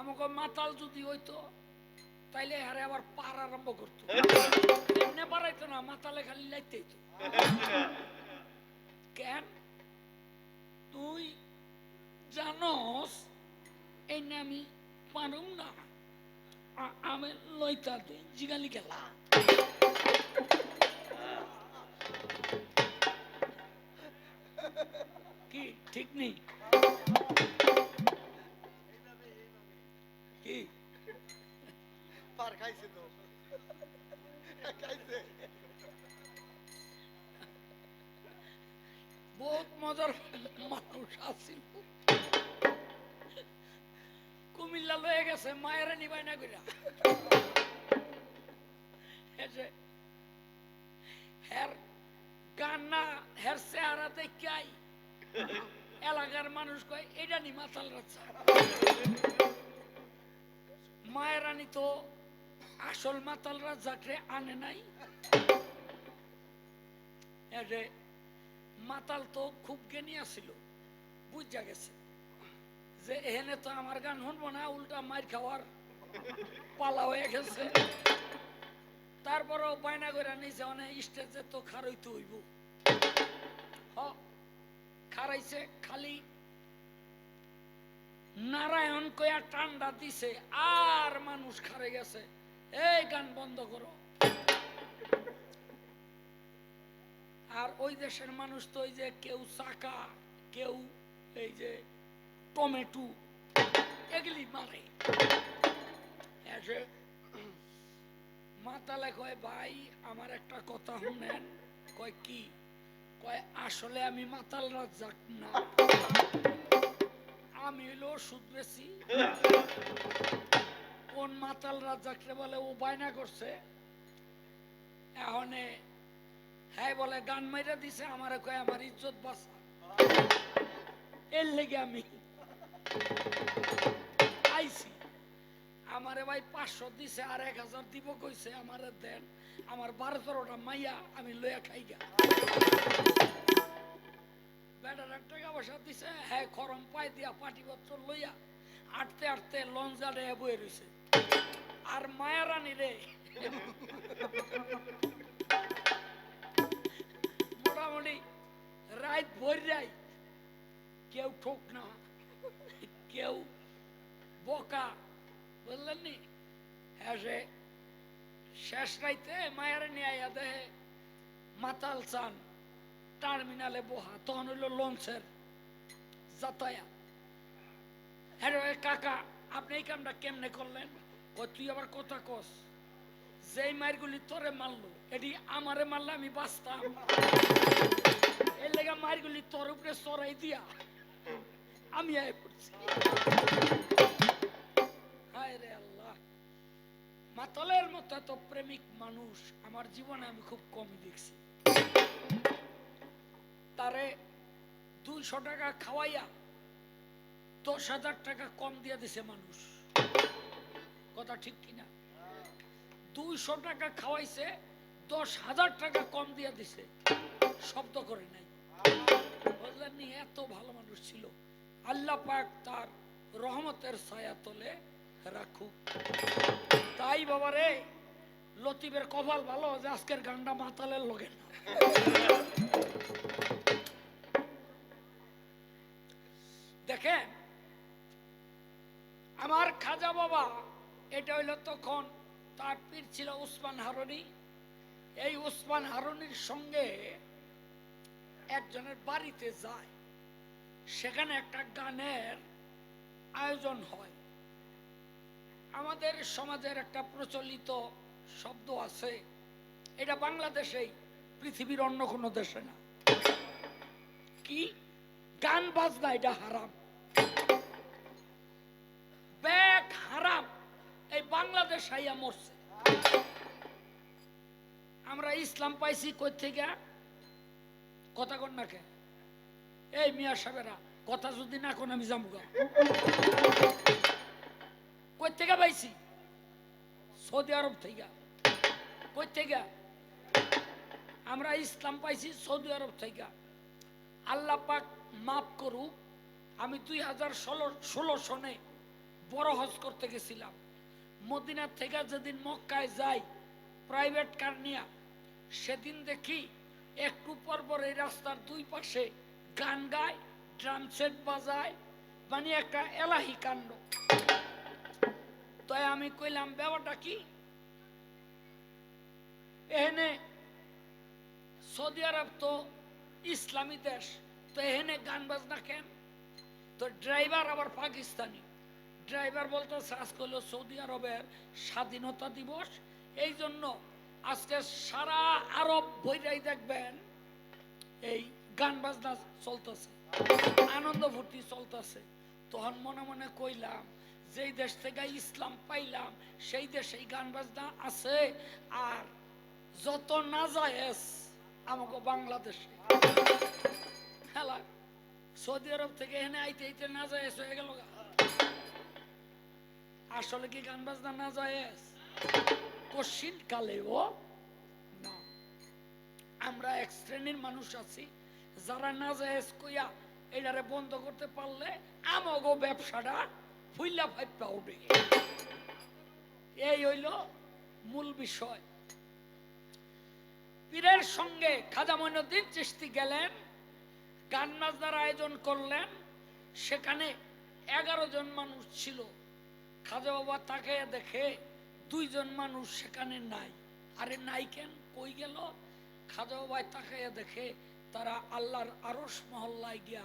আমাকে মাতাল যদি হইতো তাইলে হারে আবার পার আরম্ভ করতো। এমনি পারাইতো না মাতালে খালি লাইতে হইতো। কেন? তুই জানস এই আমি পারুম না। আমি লইতা তুই জিগালি গেলা। কি ঠিক নেই? খাইছে তো বহুত মজার মানুষ আছিল কুমিল্লা লয়ে গেছে মায়েরা নিবাই না কইরা হের গান্না হের চেহারা দেখাই এলাকার মানুষ কয় এটা নি মাতাল রাজা মায়েরানি তো আসল মাতাল রাজাকে আনে নাই মাতাল তো খুব জ্ঞানী আছিল, বুঝা গেছে যে এখানে তো আমার গান শুনব না, উল্টা মার খাওয়ার পালা হয়ে গেছে। তারপরেও বায়না করে নিছে অনেক স্টেজে তো খারইতে হইব। হ খারাইছে খালি নারায়ণ কয়া ঠান্ডা দিছে, আর মানুষ খারে গেছে। এই গান বন্ধ করো। আর ওই দেশের মানুষ তো ওই যে কেউ চাকা, কেউ এই যে টমেটো, এগুলি মারে। মাতালে কয় ভাই, আমার একটা কথা শুনেন। কয়, কি? কয়, আসলে আমি মাতাল রাজাক না। আমি হইল ওষুধ বেশি। কোন মাতাল রাজাকরে বলে, ও বায়না করছে। এখনে হ্যাঁ বলে, গান মাইরা দিছে, আমার কয়, আমার ইজ্জত বাঁচা। এর লেগে আমি আইছি। আমারে ভাই পাঁচশো দিছে, আর এক হাজার দিব কইছে, আমারে দেন। আমার বারো তেরোটা মাইয়া আমি লইয়া খাই গা বেটার টাকা পয়সা দিছে হ্যাঁ খরম পাই দিয়া পাটিপত্র লইয়া আটতে আটতে লঞ্চারে বয়ে রইছে। আর মায়ারানি রে। মোটামুটি রাত ভর রাত কেউ ঠোক না, কেউ বোকা। বুঝলেন নি হ্যাঁ সে, শেষ রাইতে মায়ের নিয়ে আইয়া দেহে মাতাল চান। টার্মিনালে বহা, তখন হইল লঞ্চের যাতায়াত। হ্যাঁ কাকা, আপনি এই কামটা কেমনে করলেন? তুই আবার কথা কস। যেই মারগুলি তোরে মারলো, এটি আমারে মারলে আমি বাঁচতাম। এই লেগা মারগুলি তোর উপরে চড়াই দিয়া আমি আয় পড়ছি। হায় রে আল্লাহ। মাতলের মতো এত প্রেমিক মানুষ আমার জীবনে আমি খুব কমই দেখছি। তারে দুইশো টাকা খাওয়াইয়া দশ হাজার টাকা কম দিয়ে দিছে মানুষ। কথা ঠিক কিনা? দুইশো টাকা খাওয়াইছে, দশ হাজার টাকা কম দিয়ে দিছে। শব্দ করে নাই। বুঝলেন নি, এত ভালো মানুষ ছিল। আল্লাহ পাক তার রহমতের ছায়া তলে রাখুক। তাই বাবা রে, লতিফের কপাল ভালো, যে আজকের গানটা মাতালের লগে না দেখেন খাজা বাবা, এটা হইল তখন তার পীর ছিল উসমান হারুনি। এই উসমান হারুনির সঙ্গে একজনের বাড়িতে যায়। সেখানে একটা গানের আয়োজন হয়। আমাদের সমাজের একটা প্রচলিত শব্দ আছে। এটা বাংলাদেশেই, পৃথিবীর অন্য কোনো দেশে না। কি? গান বাজনা, এটা হারাম ব্যাগ হারাম এই বাংলাদেশ আইয়া মরছে। আমরা ইসলাম পাইছি কই থেকে? কথা কন না কে? এই মিয়া সাহেবেরা, কথা যদি না কোন আমি যাব গা। কই থেকে পাইছি? সৌদি আরব থেকে। কই থেকে? আমরা ইসলাম পাইছি সৌদি আরব থেকে। আল্লাহ পাক মাফ করুক, আমি দুই হাজার ষোলো ষোলো সনে বড় হজ করতে গেছিলাম। মদিনা থেকে যেদিন মক্কায় যাই প্রাইভেট কার নিয়ে, সেদিন দেখি একটু পর পর এই রাস্তার দুই পাশে গান গায় ড্রাম সেট বাজায় মানে একটা এলাহি কাণ্ড। তাই আমি কইলাম, ব্যাপারটা কি? এহেনে সৌদি আরব তো ইসলামী দেশ, তো এহেনে গান বাজনা কেন? তো ড্রাইভার আবার পাকিস্তানি। ড্রাইভার বলতেছে, আজকে হলো সৌদি আরবের স্বাধীনতা দিবস। এই জন্য আজকে সারা আরব বইরাই দেখবেন, এই গান বাজনা চলতেছে, আনন্দ ফুর্তি চলতেছে। তখন মনে মনে কইলাম, যেই দেশ থেকে ইসলাম পাইলাম, সেই দেশে গান বাজনা আছে। আর যত না যায় আমাকে বাংলাদেশে। খেলা, সৌদি আরব থেকে এখানে আইতে আইতে না যায় হয়ে গেল। আসলে কি গান বাজনা না যায় কশিন কালেও না। আমরা এক শ্রেণির মানুষ আছি, যারা না যায় কইয়া এটারে বন্ধ করতে পারলে আমাগো ব্যবসাটা ফুইলা ফাইপা উঠে এই হইল মূল বিষয়। পীরের সঙ্গে খাজা মইনুদ্দিন চিস্তি গেলেন, গান বাজনার আয়োজন করলেন, সেখানে এগারো জন মানুষ ছিল। খাজা বাবা তাকে দেখে দুইজন মানুষ সেখানে নাই। আরে নাই কেন? কই গেল? খাজা বাবা তাকে দেখে তারা আল্লাহর আরস মহল্লায় গিয়া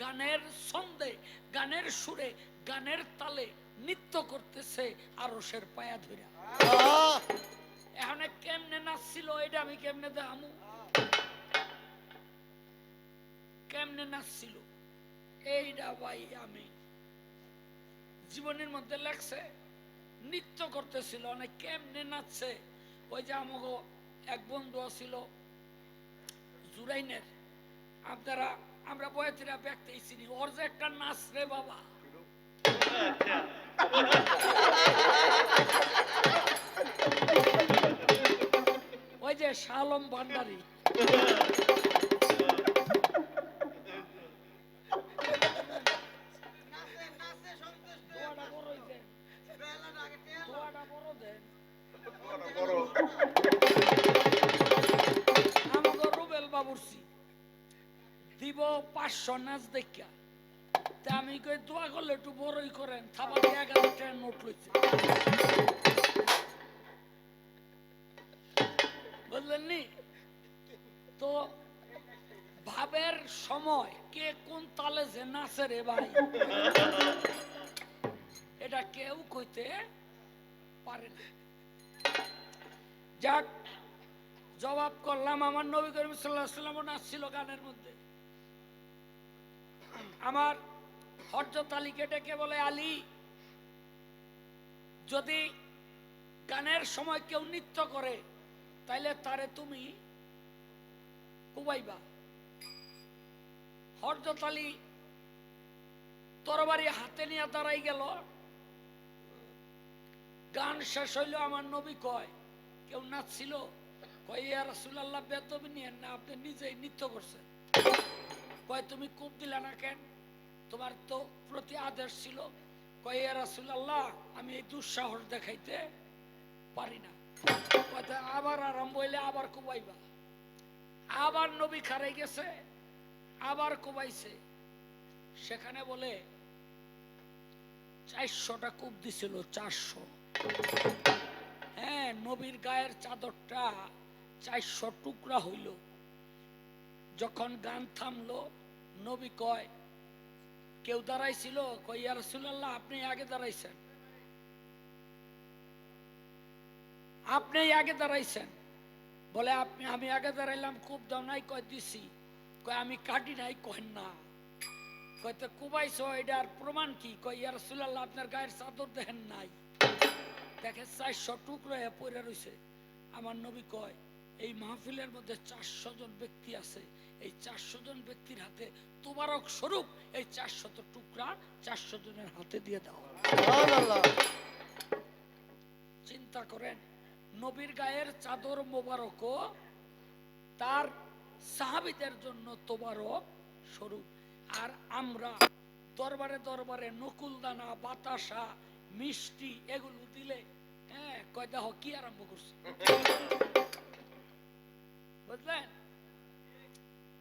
গানের ছন্দে গানের সুরে গানের তালে নৃত্য করতেছে আরসের পায়া ধরে! এখানে কেমনে নাচছিল এটা আমি কেমনে দেখামু? কেমনে নাচছিল? এইটা ভাই আমি জীবনের মধ্যে লাগছে নৃত্য করতেছিল, অনেক কেমনে নাচছে। ওই যে আমাকে এক বন্ধু ছিল জুরাইনের, আপনারা, আমরা বয়াতিরা ব্যক্তি চিনি ওর যে একটা নাচ রে বাবা। ওই যে শালম ভান্ডারী। রুবেল দিব পাঁচশো নাচ দেখা তা আমি কই দোয়া করলে একটু বড়ই করেন। থাবার এগারো টাকা নোট লইছে বুঝলেন নি? তো ভাবের সময় কে কোন তালে যে নাচে রে ভাই? এটা কেউ কইতে পারে না। যাক জবাব করলাম, আমার নবী করিম সাল্লাহ সাল্লামও নাচছিল গানের মধ্যে। আমার হরজত আলীকে ডেকে বলে, আলী, যদি গানের সময় কেউ নৃত্য করে, তাইলে তারে তুমি কুবাইবা হরজত আলী তরবারি হাতে নিয়ে দাঁড়াই গেল। গান শেষ হইল, আমার নবী কয়, কেউ নাচছিল? না, আপনি নিজেই কয়, তুমি কূপ না কেন? তোমার তো প্রতি ছিল আমি এই দুঃসাহস দেখাইতে পারি না। আবার আরম্ভ হইলে আবার কুবাইবা। আবার নবী খারাই গেছে, আবার কুবাইছে। সেখানে বলে, চারশোটা কূপ দিছিল, চারশো। হ্যাঁ নবীর গায়ের চাদরটা চারশো টুকরা হইল। যখন গান থামলো, নবী কয়, কেউ দাঁড়াইছিল? কই ইয়া রাসূলুল্লাহ, আপনি আগে দাঁড়াইছেন। আপনি আগে দাঁড়াইছেন। বলে, আপনি, আমি আগে দাঁড়াইলাম, খুব দাম নাই। কয়, দিছি। কয়, আমি কাটি নাই। কয়, না। কয়, তো এটার প্রমাণ কি? কয়, ইয়া রাসূলুল্লাহ, আপনার গায়ের চাদর দেখেন নাই। দেখে চারশো টুকরো পড়ে রয়েছে আমার নবী কয় এই মাহফিলের মধ্যে চারশো জন ব্যক্তি আছে। এই চারশো জন ব্যক্তির হাতে তোবারক স্বরূপ এই চারশত টুকরা চারশো জনের হাতে দিয়ে দাও। সুবহানাল্লাহ। চিন্তা করেন নবীর গায়ের চাদর মোবারকও তার সাহাবিদের জন্য তোবারক স্বরূপ। আর আমরা দরবারে দরবারে নকুল দানা বাতাসা মিষ্টি এগুলো দিলে হ্যাঁ কয় দেহ কি আরম্ভ করছে। বুঝলেন